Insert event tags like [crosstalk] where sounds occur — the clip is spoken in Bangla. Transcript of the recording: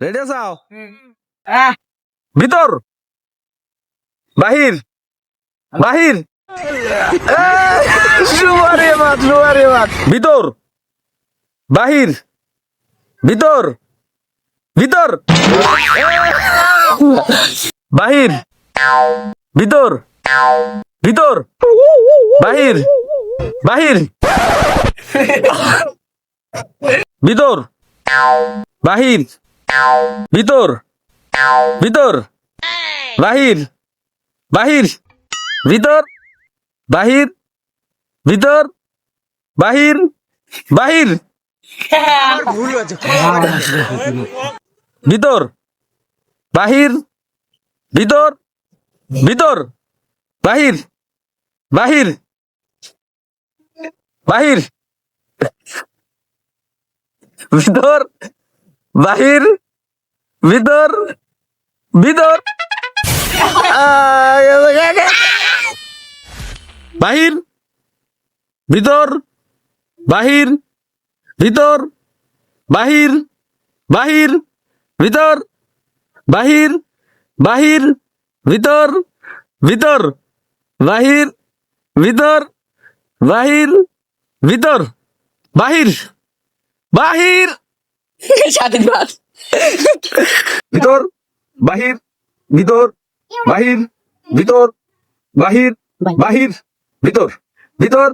রেডি আছো? ভিতর। বাহির। বাহির। ভিতর। বাহির। ভিতর। ভিতর। বাহির। ভিতর। ভিতর। বাহির। বাহির। ভিতর। বাহির। ভিতর ভিতর, বাহির বাহির, ভিতর বাহির ভিতর, বাহির বাহির। ভিতর বাহির, ভিতর ভিতর, বাহির বাহির বাহির। ভিতর, বাহির ভিতর ভিতর। বাহির ভিতর বাহির ভিতর, বাহির বাহির, ভিতর, বাহির বাহির, ভিতর ভিতর, বাহির ভিতর বাহির ভিতর, বাহির বাহির। [laughs] ভিতর বাহির ভিতর বাহির ভিতর বাহির বাহির ভিতর ভিতর!